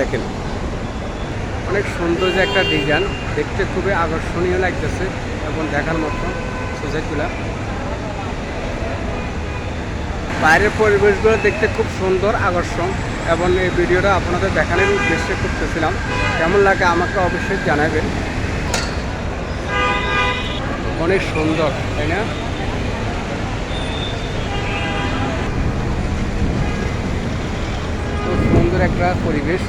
দেখেন অনেক সুন্দর যে একটা ডিজাইন, দেখতে খুবই আকর্ষণীয় লাগতেছে এবং দেখার মতো সোসাইটিগুলা বাইরের পরিবেশগুলো দেখতে খুব সুন্দর, আকর্ষণ এবং এই ভিডিওটা আপনাদের দেখানোর উদ্দেশ্যে করতেছিলাম। কেমন লাগে আমাকে অবশ্যই জানাবেন। অনেক সুন্দর, তাই না খুব সুন্দর একটা পরিবেশ।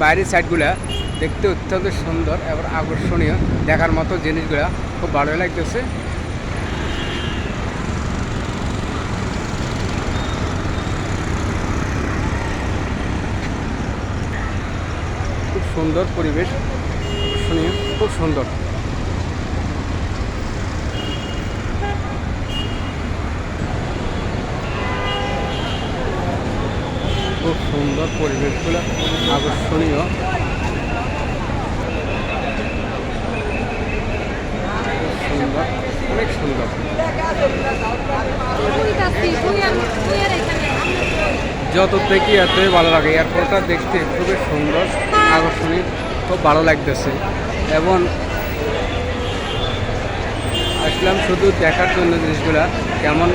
বাইরের সাইডগুলা দেখতে অত্যন্ত সুন্দর এবং আকর্ষণীয়। দেখার মতো জিনিসগুলা খুব ভালো লাগতেছে। খুব সুন্দর পরিবেশ, আকর্ষণীয়, খুব সুন্দর খুব সুন্দর পরিবেশগুলো আকর্ষণীয়। অনেক সুন্দর। যত থেকে এতই ভালো লাগে। এয়ারপোর্টটা দেখতে খুবই সুন্দর, আকর্ষণীয়, খুব ভালো লাগতেছে। এবং আসলাম শুধু দেখার জন্য জিনিসগুলা, কেমন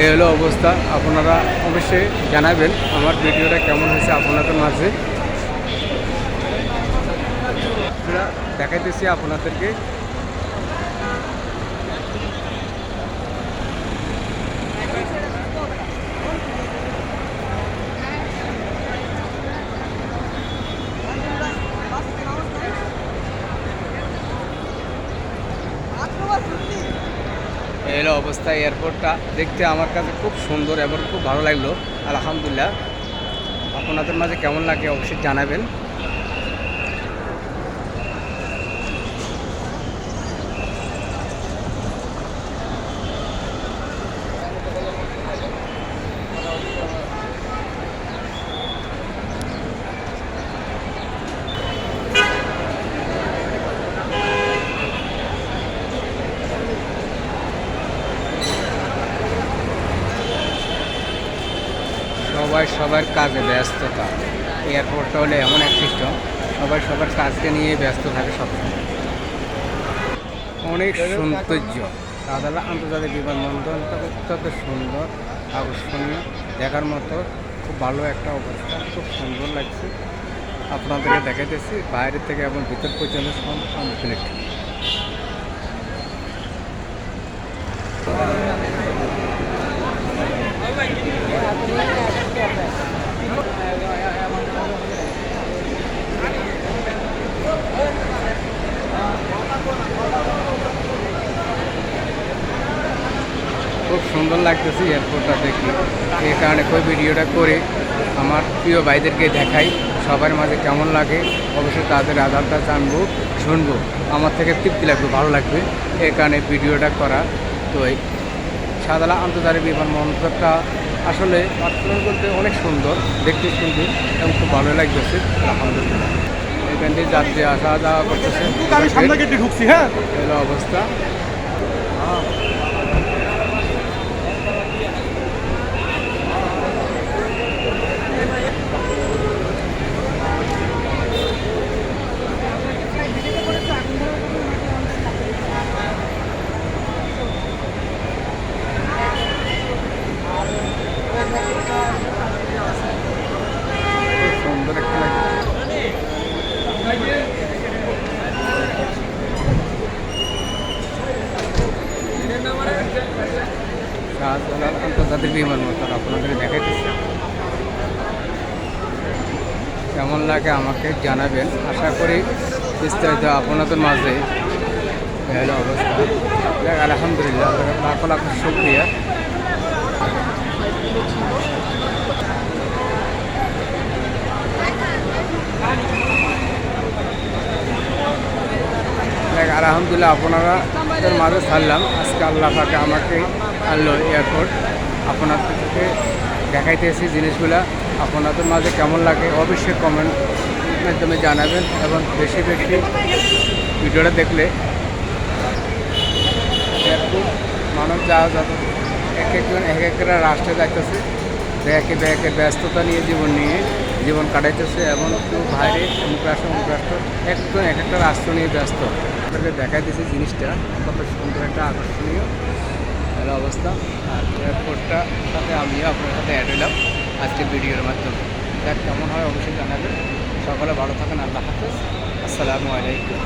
এ হলো অবস্থা। আপনারা অবশ্যই জানাবেন আমার ভিডিওটা কেমন হয়েছে আপনাদের মাঝে। দেখাইতেছি আপনাদেরকে এই হলো অবস্থা এয়ারপোর্টটা দেখতে আমার কাছে খুব সুন্দর এবং খুব ভালো লাগল। আলহামদুলিল্লাহ। আপনাদের মাঝে কেমন লাগে অবশ্যই জানাবেন সবাই সবার কাজে ব্যস্ততা। এয়ারপোর্টটা হলে এমন এক সিস্টেম সবাই সবার কাজকে নিয়ে ব্যস্ত থাকে সবসময়। অনেক সৌন্দর্য। সাদালা আন্তর্জাতিক বিমানবন্দরটা অত্যন্ত সুন্দর, আকর্ষণীয়, দেখার মতো, খুব ভালো একটা অবস্থা, খুব সুন্দর লাগছে। আপনাদেরকে দেখাইতেছি, বাইরে থেকে এবং ভিতর পর্যন্ত সব কমপ্লিট খুব সুন্দর লাগতেছে এয়ারপোর্টটা দেখি। এই কারণে কই ভিডিওটা করে। আমার প্রিয় ভাইদেরকে দেখাই সবার মাঝে কেমন লাগে অবশ্যই তাদের আধারটা জানব শুনব। আমার থেকে তৃপ্তি লাগবে ভালো লাগবে এ কারণে ভিডিওটা করা। তো এই সাদালা আন্তর্জাতিক বিমানবন্দরটা আসলে বাস্তবে বলতে অনেক সুন্দর দেখতে সুন্দর এবং খুব ভালো লাগতেছে। আলহামদুলিল্লাহ। এখান থেকে যাত্রী আসা যাওয়া করতেছে ঢুকছি হ্যাঁ? অবস্থা। সুন্দর একটা শাহজালাল আন্তর্জাতিক বিমানবন্দর আপনাদের দেখাইতেছি কেমন লাগে আমাকে জানাবেন আশা করি বিস্তারিত আপনাদের মাঝে অবস্থা আলহামদুলিল্লাহ লাখ লাখ শুক্রিয়া দেখ, আলহামদুলিল্লাহ আপনারা মাঝে ছাড়লাম। আজকে আল্লাহ পাকে আমাকে আনলো এয়ারপোর্ট আপনাদেরকে দেখাইতেছি জিনিসগুলা। আপনাদের মাঝে কেমন লাগে অবশ্যই কমেন্ট মাধ্যমে জানাবেন এবং বেশি বেশি ভিডিওটা দেখলে এয়ারপোর্ট যাওয়া যত এক একজন এক একটা রাষ্ট্রে যাইতেছে। ব্যাকে ব্যাকে ব্যস্ততা নিয়ে জীবন নিয়ে জীবন কাটাইতেছে এবং কেউ বাইরে অমুক রাষ্ট্র অমুক রাষ্ট্র, একজন এক একটা রাষ্ট্র নিয়ে ব্যস্ত। আপনাকে দেখাই দিয়েছি জিনিসটা, কত সুন্দর একটা আকর্ষণীয় অবস্থা। আর এয়ারপোর্টটা সাথে আমিও আপনার সাথে অ্যাড হলাম আজকে ভিডিওর মাধ্যমে। দেখ কেমন হয় অবশ্যই জানাবেন। সকলে ভালো থাকেন, আল্লাহ হাফেজ। আসসালামু আলাইকুম।